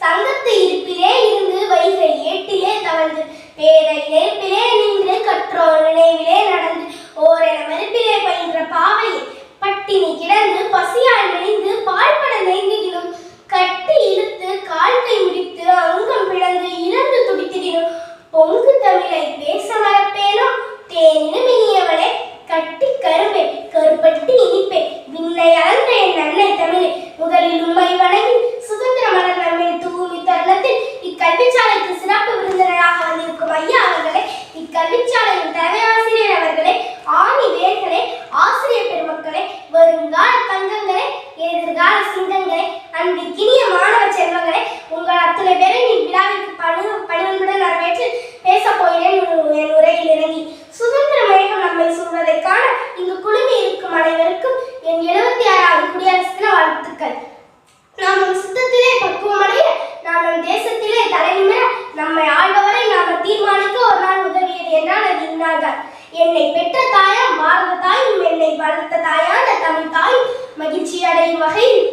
சங்கத்து இருப்பிலே இருந்து வைகை ஏட்டிலே தவழ்ந்து பேரை நேர்ப்பிலே நின்று கற்றோர் நினைவிலே நடந்து ஓரென மறுப்பிலே பயின்ற பாவை பட்டினி கிடந்து பசியால் மெலிந்து பாழ்பட நெய்ந்திடினும் கட்டி இழுத்து கால் கை முடித்து அங்கம் பிளந்து இழந்து துடித்திடினும் பொங்கு தமிழை பேச மறப்பேனோ? தேனினும் இனியவளே கட்டி கரும்பே கருப்பட்டி இனிப்பே விண்ணை அலந்த என் அன்னை தமிழே முதலில் உம்மை என்னை பெற்ற தாயா பாரத தாயும் என்னை வளர்த்த தாயான தமிழ் தாய் மகிழ்ச்சி அடையும் வகையில்